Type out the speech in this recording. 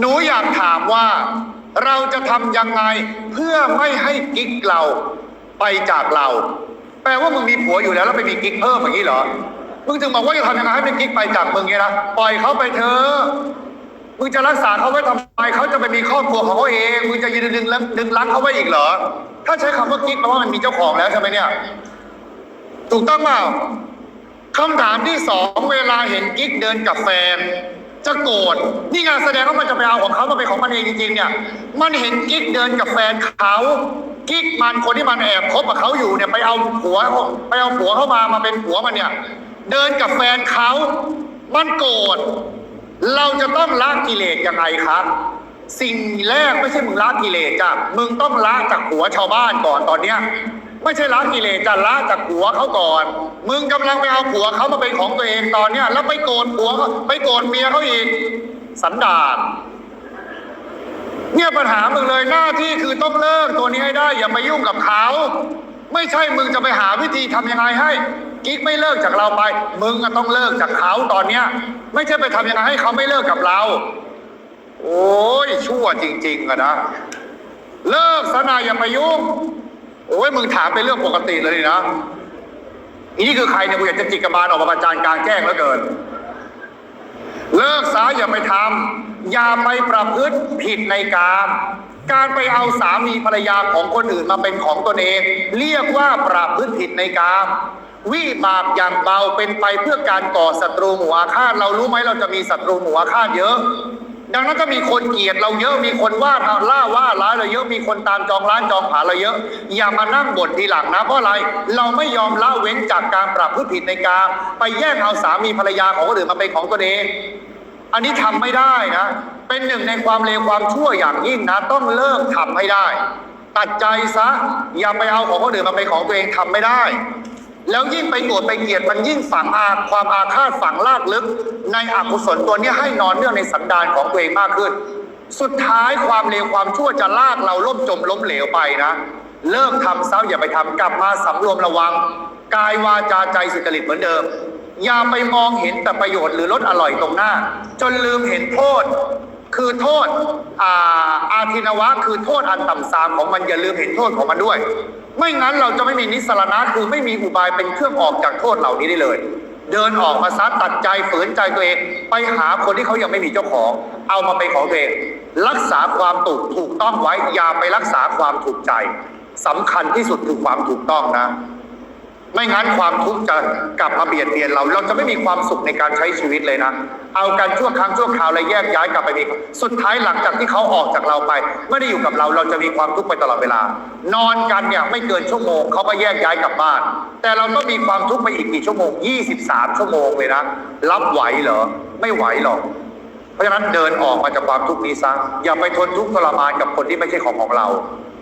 หนูอยากถามว่า เราจะทำยังไงเพื่อไม่ให้กิ๊กเราไปจากเรา แปลว่ามึงมีผัวอยู่แล้วแล้วไปมีกิ๊กเพิ่มอย่างนี้เหรอมึงถึงบอกว่าจะทำยังไงให้เป็นกิ๊กไปจากมึงไงนะปล่อยเขาไปเถอะมึงจะรักษาเขาไว้ทำไมเขาจะไปมีครอบครัวของเขาเองมึงจะยืนดึงดึงรักเขาไว้อีกเหรอ ถ้าใช้คำว่ากิ๊กแปลว่ามันมีเจ้าของแล้วใช่ไหมเนี่ย ถูกต้องเปล่าคำถามที่สองเวลาเห็นกิ๊กเดินกับแฟน จะโกรธนี่ไงแสดงว่ามันจะไปเอาของเขามาเป็นของมันเองจริงๆเนี่ย มันเห็นกิ๊กเดินกับแฟนเขากิ๊กมันคนที่มันแอบคบกับเขาอยู่เนี่ยไปเอาผัวไปเอาผัวเข้ามามาเป็นผัวมันเนี่ย เดินกับแฟนเขา มันโกรธเราจะต้องละกิเลสยังไงครับ สิ่งแรกไม่ใช่มึงละกิเลสจ้ะมึงต้องละจากผัวชาวบ้านก่อนตอนเนี้ย ไม่ใช่ละกิเลสจะละจากผัวเขาก่อน มึงกำลังไปเอาผัวเขามาเป็นของตัวเองตอนเนี้ยแล้วไปโกรธผัวเขาไปโกรธเมียเขาอีก สันดานเนี่ยปัญหามึงเลยหน้าที่คือต้องเลิกตัวนี้ให้ได้ อย่าไปยุ่งกับเขา ไม่ใช่มึงจะไปหาวิธีทำยังไงให้กิ๊กไม่เลิกจากเราไป มึงก็ต้องเลิกจากเขาตอนเนี้ย ไม่ใช่ไปทำยังไงให้เขาไม่เลิกกับเรา โอ้ยชั่วจริง ๆอะนะ เลิกซะนะอย่าไปยุ่ง โอ้ยมึงถามเป็นเรื่องปกติเลยนี่นะนี่คือใครเนี่ยกูอยากจะจิกกระบาลออกมาประจานกลางแจ้งแล้วเกิน เลิกซะอย่าไปทำอย่าไปประพฤติผิดในกามการไปเอาสามีภรรยาของคนอื่นมาเป็นของตนเอง เรียกว่าประพฤติผิดในกามวิบากอย่างเบาเป็นไปเพื่อการก่อศัตรูหมู่อาฆาตเรารู้ไหมเราจะมีศัตรูหมู่อาฆาตเยอะ ดังนั้นก็มีคนเกลียดเราเยอะมีคนว่าเราล่าว่าร้ายเราเยอะมีคนตามจองร้านจองผาเราเยอะ อย่ามานั่งบ่นทีหลังนะเพราะอะไรเราไม่ยอมละเว้นจากการปรับพฤติผิดในกามไปแย่งเอาสามีภรรยาของคนอื่นมาเป็นของตนเอง อันนี้ทำไม่ได้นะ เป็นหนึ่งในความเลวความชั่วอย่างยิ่งนะ ต้องเลิกทำให้ได้ ตัดใจซะอย่าไปเอาของคนอื่นมาเป็นของตัวเองทำไม่ได้ แล้วยิ่งไปโกรธไปเกลียดมันยิ่งฝังอาความอาฆาตฝังลากลึก ในอกุศลตัวนี้ให้นอนเนื่องในสันดานของตัวเองมากขึ้น สุดท้ายความเลวความชั่วจะลากเราล่มจมล้มเหลวไปนะ เลิกทำซะอย่าไปทำกลับมาสำรวมระวัง กายวาจาใจสุจริตเหมือนเดิม อย่าไปมองเห็นแต่ประโยชน์หรือรสอร่อยตรงหน้า จนลืมเห็นโทษคือโทษอาอาทินวะ คือโทษอันต่ำสามของมันอย่าลืมเห็นโทษของมันด้วย ไม่งั้นเราจะไม่มีนิสรณะคือไม่มีอุบายเป็นเครื่องออกจากโทษเหล่านี้ได้เลย เดินออกมาซัดตัดใจฝืนใจตัวเอง ไปหาคนที่เขายังไม่มีเจ้าของ เอามาเป็นของตัวเองรักษาความถูกถูกต้องไว้อย่าไปรักษาความถูกใจสำคัญที่สุดคือความถูกต้องนะ ไม่งั้นความทุกข์จะกลับมาเบียดเบียนเรา เราจะไม่มีความสุขในการใช้ชีวิตเลยนะ เอากันชั่วครั้งชั่วคราวแล้วแยกย้ายกลับไปมีสุดท้ายหลังจากที่เขาออกจากเราไป ไม่ได้อยู่กับเรา เราจะมีความทุกข์ไปตลอดเวลา นอนกันเนี่ยไม่เกินชั่วโมงเขาก็แยกย้ายกลับบ้าน แต่เราต้องมีความทุกข์ไปอีกกี่ชั่วโมง 23 ชั่วโมงเลยนะ รับไหวเหรอ ไม่ไหวหรอก เพราะฉะนั้นเดินออกมาจากความทุกข์นี้ซะ อย่าไปทนทุกข์ทรมานกับคนที่ไม่ใช่ของของเรา